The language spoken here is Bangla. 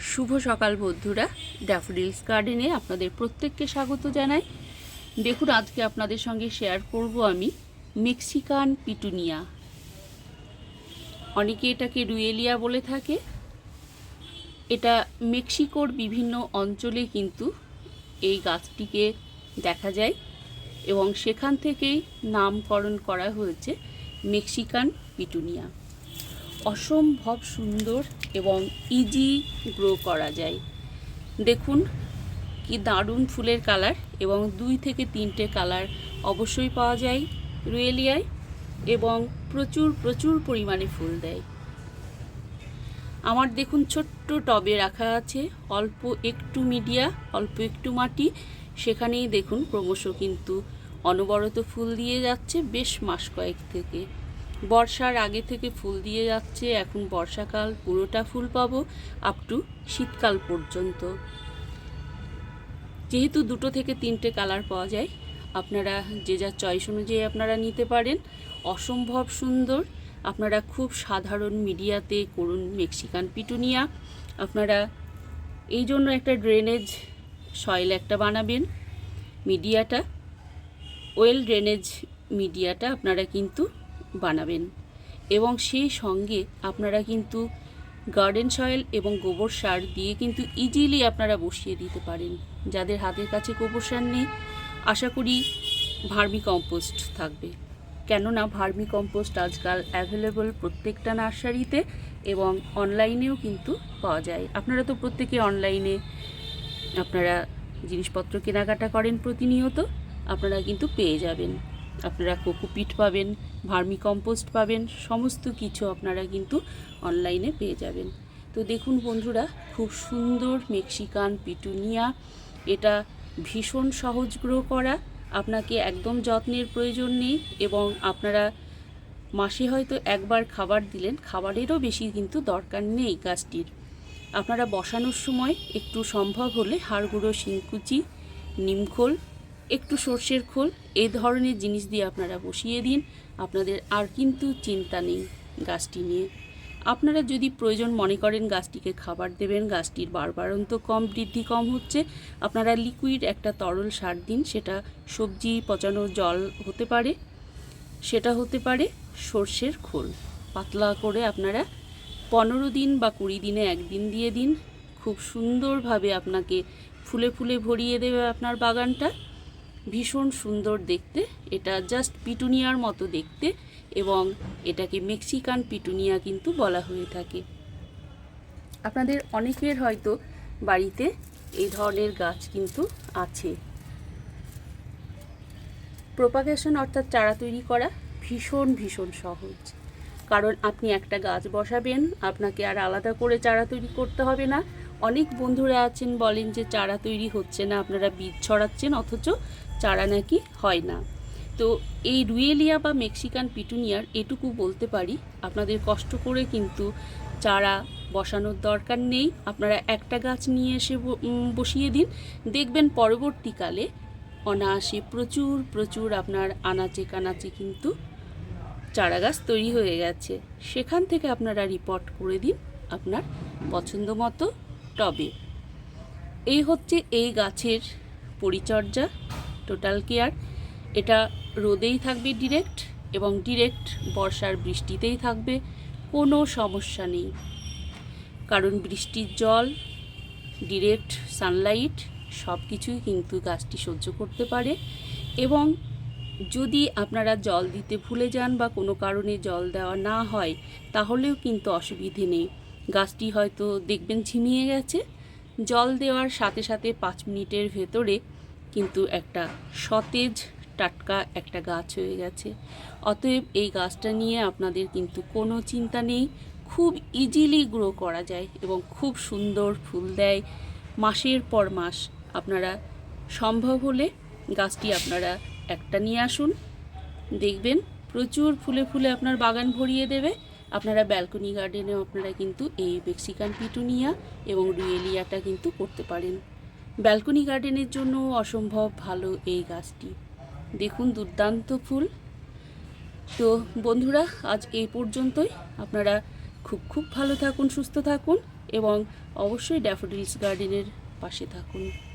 শুভ সকাল বন্ধুরা, ড্যাফোডিলস গার্ডেনে আপনাদের প্রত্যেককে স্বাগত জানাই। দেখুন, আজকে আপনাদের সঙ্গে শেয়ার করব আমি মেক্সিকান পিটুনিয়া। অনেকে এটাকে রুয়েলিয়া বলে থাকে। এটা মেক্সিকোর বিভিন্ন অঞ্চলে কিন্তু এই গাছটিকে দেখা যায় এবং সেখান থেকেই নামকরণ করা হয়েছে মেক্সিকান পিটুনিয়া। অসম্ভব সুন্দর এবং ইজি গ্রো করা যায়। দেখুন কি দারুণ ফুলের কালার এবং দুই থেকে তিনটে কালার অবশ্যই পাওয়া যায় রুয়েলিয়ায় এবং প্রচুর প্রচুর পরিমাণে ফুল দেয়। আমার দেখুন ছোট্ট টবে রাখা আছে, অল্প একটু মিডিয়া, অল্প একটু মাটি। সেখানেই দেখুন ক্রমশ কিন্তু অনবরত ফুল দিয়ে যাচ্ছে, বেশ মাস কয়েক থেকে। বর্ষার আগে থেকে ফুল দিয়ে যাচ্ছে, এখন বর্ষাকাল, পুরোটা ফুল পাবো আপ টু শীতকাল পর্যন্ত। যেহেতু দুটো থেকে তিনটে কালার পাওয়া যায়, আপনারা যে যার চয়েস অনুযায়ী আপনারা নিতে পারেন। অসম্ভব সুন্দর, আপনারা খুব সাধারণ মিডিয়াতে করুন মেক্সিকান পিটুনিয়া। আপনারা এই জন্য একটা ড্রেনেজ সয়েল একটা বানাবেন। মিডিয়াটা ওয়েল ড্রেনেজ মিডিয়াটা আপনারা কিন্তু বানাবেন। এবং সেই সঙ্গে আপনারা কিন্তু গার্ডেন সয়েল এবং গোবর সার দিয়ে কিন্তু ইজিলি আপনারা বসিয়ে দিতে পারেন। যাদের হাতের কাছে গোবর সার নেই, আশা করি ভার্মি কম্পোস্ট থাকবে। কেননা ভার্মি কম্পোস্ট আজকাল অ্যাভেলেবল প্রত্যেকটা নার্সারিতে এবং অনলাইনেও কিন্তু পাওয়া যায়। আপনারা তো প্রত্যেকে অনলাইনে আপনারা জিনিসপত্র কেনাকাটা করেন প্রতিনিয়ত, আপনারা কিন্তু পেয়ে যাবেন। আপনারা কোকোপিট পাবেন ভার্মি কম্পোস্ট পাবেন, সমস্ত কিছু আপনারা কিন্তু অনলাইনে পেয়ে যাবেন। তো দেখুন বন্ধুরা, খুব সুন্দর মেক্সিকান পিটুনিয়া। এটা ভীষণ সহজ গ্রো করা, আপনাকে একদম যত্নের প্রয়োজন নেই এবং আপনারা মাসে হয়তো একবার খাবার দিলেন, খাবারেরও বেশি কিন্তু দরকার নেই গাছটির। আপনারা বসানোর সময় একটু সম্ভব হলে হাড় গুঁড়ো শিংকুচি, নিমখোল একটু সর্ষের খোল, এ ধরনের জিনিস দিয়ে আপনারা বসিয়ে দিন। আপনাদের আর কিন্তু চিন্তা নেই গাছটি নিয়ে। আপনারা যদি প্রয়োজন মনে করেন গাছটিকে খাবার দেবেন, গাছটির বারবার বারবারন্ত কম, বৃদ্ধি কম হচ্ছে, আপনারা লিকুইড একটা তরল সার দিন, সেটা সবজি পচানো জল হতে পারে, সেটা হতে পারে সর্ষের খোল। পাতলা করে আপনারা পনেরো দিন বা কুড়ি দিনে একদিন দিয়ে দিন। খুব সুন্দরভাবে আপনাকে ফুলে ফুলে ভরিয়ে দেবে আপনার বাগানটা। ভীষণ সুন্দর দেখতে। এটা জাস্ট পিটুনিয়ার মতো দেখতে এবং এটাকে মেক্সিকান পিটুনিয়া কিন্তু বলা হয়ে থাকে। আপনাদের অনেকের হয়তো বাড়িতে এই ধরনের গাছ কিন্তু আছে। প্রোপাগেশন অর্থাৎ চারা তৈরি করা ভীষণ ভীষণ সহজ। কারণ আপনি একটা গাছ বসাবেন, আপনাকে আর আলাদা করে চারা তৈরি করতে হবে না। অনেক বন্ধুরা আছেন, বলেন যে চারা তৈরি হচ্ছে না, আপনারা বীজ ছড়াচ্ছেন, অথচ চারা নাকি হয় না। তো এই রুয়েলিয়া বা মেক্সিকান পিটুনিয়ার এটুকু বলতে পারি, আপনাদের কষ্ট করে কিন্তু চারা বসানোর দরকার নেই। আপনারা একটা গাছ নিয়ে এসে বসিয়ে দিন। দেখবেন পরবর্তীকালে অনায়াসে প্রচুর প্রচুর আপনার আনাচে কানাচে কিন্তু চারা গাছ তৈরি হয়ে গেছে। সেখান থেকে আপনারা রিপোর্ট করে দিন আপনার পছন্দ মতো টবে এই হচ্ছে এই গাছের পরিচর্যা টোটাল কেয়ার এটা রোদেই থাকবে ডিরেক্ট এবং ডিরেক্ট বর্ষার বৃষ্টিতেই থাকবে, কোনো সমস্যা নেই। কারণ বৃষ্টির জল ডিরেক্ট সানলাইট সব কিছুই কিন্তু গাছটি সহ্য করতে পারে এবং যদি আপনারা জল দিতে ভুলে যান বা কোনো কারণে জল দেওয়া না হয়, তাহলেও কিন্তু অসুবিধে নেই। গাছটি হয়তো দেখবেন ঝিমিয়ে গেছে। জল দেওয়ার সাথে সাথে পাঁচ মিনিটের ভেতরে কিন্তু একটা সতেজ, টাটকা একটা গাছ হয়ে গেছে। অতএব এই গাছটা নিয়ে আপনাদের কিন্তু কোনো চিন্তা নেই। খুব ইজিলি গ্রো করা যায় এবং খুব সুন্দর ফুল দেয়। মাসের পর মাস আপনারা সম্ভব হলে গাছটি আপনারা একটা নিয়ে আসুন। দেখবেন প্রচুর ফুলে ফুলে আপনার বাগান ভরিয়ে দেবে। আপনারা ব্যালকনি গার্ডেনেও আপনারা কিন্তু এই মেক্সিকান পিটুনিয়া এবং রুয়েলিয়াটা কিন্তু করতে পারেন। ব্যালকনি গার্ডেনের জন্য অসম্ভব ভালো এই গাছটি। দেখুন দুর্দান্ত ফুল। তো বন্ধুরা, আজ এই পর্যন্তই। আপনারা খুব খুব ভালো থাকুন, সুস্থ থাকুন এবং অবশ্যই ড্যাফোডিলস গার্ডেনের পাশে থাকুন।